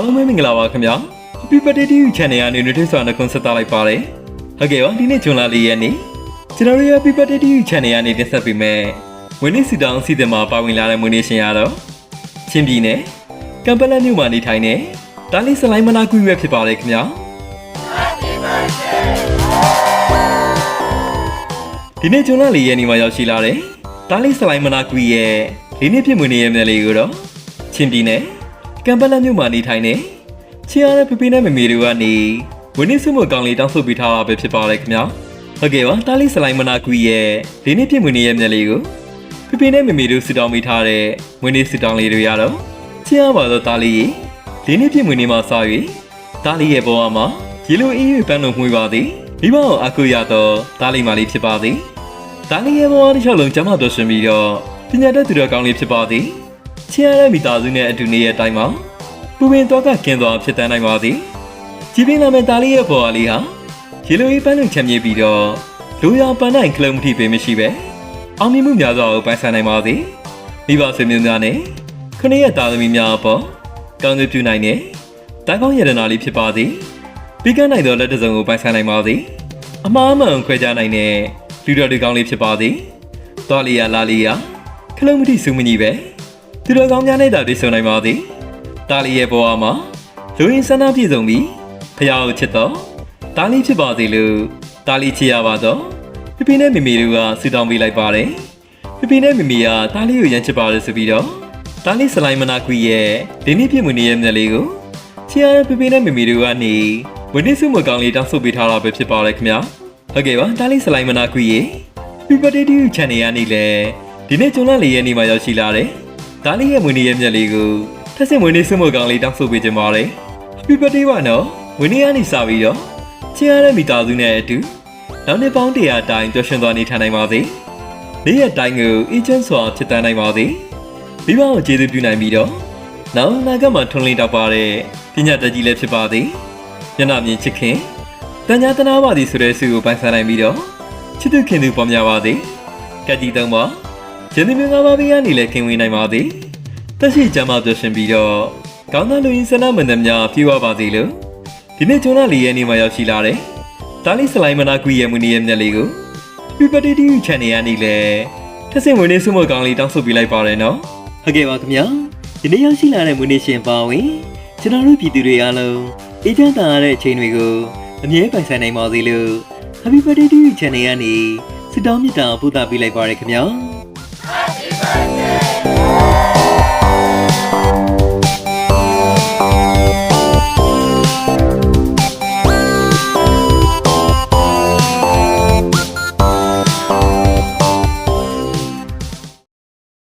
အားလုံးပဲမင်္ဂလာပါခင်ဗျာ Happy Birthday to you channel ကနေနှွေးထွေးစွာနှုတ်ခွန်းဆက်သလိုက်ပါတယ်ဟုတ်ကဲ့ပါဒီနေ့ဂျွန်လာလေးရက်နေ့ကျွန်တော်တို့ရဲ့ Happy Birthday to you channel ကနေတင်ဆက်ပေးမယ်ဝင်းနေ့စီတောင်းစီစဉ်မှာပါဝင်လာတဲ့မွေးနေ့ရှင်ရတော့ချင်းပြည်နယ်ကမ်ပလန်မြို့မှာနေထိုင်တဲ့တာလီစလိုင်းမနာကွီရွက်ဖြစ်ပါတယ်ခင်ဗျာဒီနေ့ဂျွန်လာလေးရက်နေ့မှာရောက်ရှိလာတဲ့တာလီစလိုင်းမနာကွီရဲ့လေးနှစ်ပြည့်မွေးနေ့ရဲ့မြတ်လေးကိုတော့ချင်းပြည်နယ် ကမ်ပလန်မြို့မှာနေထိုင်တဲ့ချီရတဲ့ပပီနဲ့မမေတို့ကနေဝင်းနေစုမကောင်းလေးတောင်းဆိုပေးထားတာပဲဖြစ်ပါတယ်ခင်ဗျာဟုတ်ကဲ့ပါတားလေးစလိုင်းမနာကွီရဲ့ဒီနေ့ပြည့်မွေနေရဲ့မျက်လေးကိုပပီနဲ့မမေတို့စတောင်းမိထားတဲ့ဝင်းနေစတောင်းလေးတွေရတော့ချီရပါတော့တားလေးရေဒီနေ့ပြည့်မွေနေမှာစ၍တားလေးရဲ့ဘဝမှာရေလိုအေးရွပန်းလို့မှုပါသည်မိဘအောင်အခုရတော့တားလေးမလေးဖြစ်ပါသည်တားလေးရဲ့ဘဝတစ်လျှောက်လုံးကျမတော်ရှင်ပြီးတော့ပညာတတ်သူတော်ကောင်းလေးဖြစ်ပါသည် ချီရတဲ့မိသားစုနဲ့အတူနေရဲ့အတိုင်းမှာပူပင်တော့ကကင်းသွားဖြစ်တန်းနိုင်ပါသည်ကြည်ပင်လာမဲ့သားလေးရဲ့ပေါ်အလေးဟာရေလိုရေးပန်းလုံချမ်းမြေပြီးတော့လူရပန်းနိုင်ကလုံးမထိပေမရှိပဲအောင်မြင်မှုများစွာကိုပိုင်ဆိုင်နိုင်ပါသည်မိဘဆွေမျိုးများနဲ့ခဏရဲ့သားသမီးများအပေါ်ကောင်းကျိုးပြုနိုင်တဲ့တိုင်ကောင်းရတနာလေးဖြစ်ပါသည်ပြီးကန်းနိုင်သောလက်တစ်စုံကိုပိုင်ဆိုင်နိုင်ပါသည်အမှားမှန်ခွဲခြားနိုင်တဲ့လူတော်တွေကောင်းလေးဖြစ်ပါသည်တော်လီယာလာလီယာခလုံးမထိစုမညီပဲ သူတော်ကောင်းများနဲ့တာတွေ့ဆုံနိုင်ပါသည်တာလီရဲ့ဘဝမှာလူရင်းဆန္ဒပြည့်စုံပြီးဖျားကိုချစ်တော့တာလီဖြစ်ပါစေလို့တာလီချစ်ရပါတော့ပြပြနဲ့မမေတို့ကဆူတောင်းပေးလိုက်ပါတယ်ပြပြနဲ့မမေကတာလီကိုရမ်းချစ်ပါတယ်ဆိုပြီးတော့တာလီစလိုင်းမနာကွီရဲ့ဒီနေ့ပြည့်မွေနေရဲ့မျက်လေးကိုချစ်ရတဲ့ပြပြနဲ့မမေတို့ကနေဝင်းနေစုမကောင်းလေးတောင်းဆိုပေးထားတာပဲဖြစ်ပါတယ်ခင်ဗျာဟုတ်ကဲ့ပါတာလီစလိုင်းမနာကွီရဲ့ Happy Birthday to you channel ကနေလေဒီနေ့ဂျွန်လ၄ရက်နေ့မှာရောက်ရှိလာတယ် တာလီရဲ့မွေနေရဲ့မျက်လေးကိုထက်စင်မွေးနေ့ဆွမို့ကောင်လေးတောင်းဆိုပေးကြပါလေ။ Happy birthday ပါနော်။ဝင်းနေ့ကနေစပြီးတော့ချစ်ရတဲ့မိသားစုနဲ့အတူနောက်နှစ်ပေါင်းတရာတိုင်ပျော်ရွှင်သွားနေထိုင်နိုင်ပါစေ။နေ့ရက်တိုင်းကိုအေဂျင့်စွာဖြစ်တန်းနိုင်ပါစေ။မိဘကိုကျေးဇူးပြုနိုင်ပြီးတော့နောက်အနာဂတ်မှာထွန်းလင်းတောက်ပါတဲ့ပညာတတ်ကြီးလည်းဖြစ်ပါစေ။ညနာမြင်ချစ်ခင်တန်ညာတနာပါသည်ဆိုတဲ့ဆုကိုပိုင်ဆိုင်နိုင်ပြီးတော့ချစ်သူခင်သူပေါ်များပါစေ။ကက်တီသုံးပါ။ ကျေးဇူးများပါဘေးကနေလည်းခင်ဝင်နိုင်ပါစေ။တက်ရှိကြမှာပြောရှင်ပြီးတော့ကောင်းတဲ့လူရင်းဆန္ဒမန်သများပြေဝပါစေလို့ဒီနေ့ဂျွန်လာလေးရဲ့နေ့မှာရောက်ရှိလာတယ်။တာလီစလိုင်းမနာကွီရဲ့မွေးနေ့ရဲ့မျက်လေးကို Happy Birthday to you channel ကနေလည်းထက်စင်မွေးနေ့ဆုမကောင်းလေးတောင်းဆိုပေးလိုက်ပါတယ်နော်။ဟုတ်ကဲ့ပါခင်ဗျာ။ဒီနေ့ရောက်ရှိလာတဲ့မွေးနေ့ရှင်ပါဝင်ကျွန်တော်တို့ပြည်သူတွေအားလုံးအေးချမ်းသာရတဲ့အချိန်တွေကိုအမြဲပိုင်ဆိုင်နိုင်ပါစေလို့ Happy Birthday to you channel ကနေဆုတောင်းမေတ္တာပို့သပေးလိုက်ပါရခင်ဗျာ။ yeah.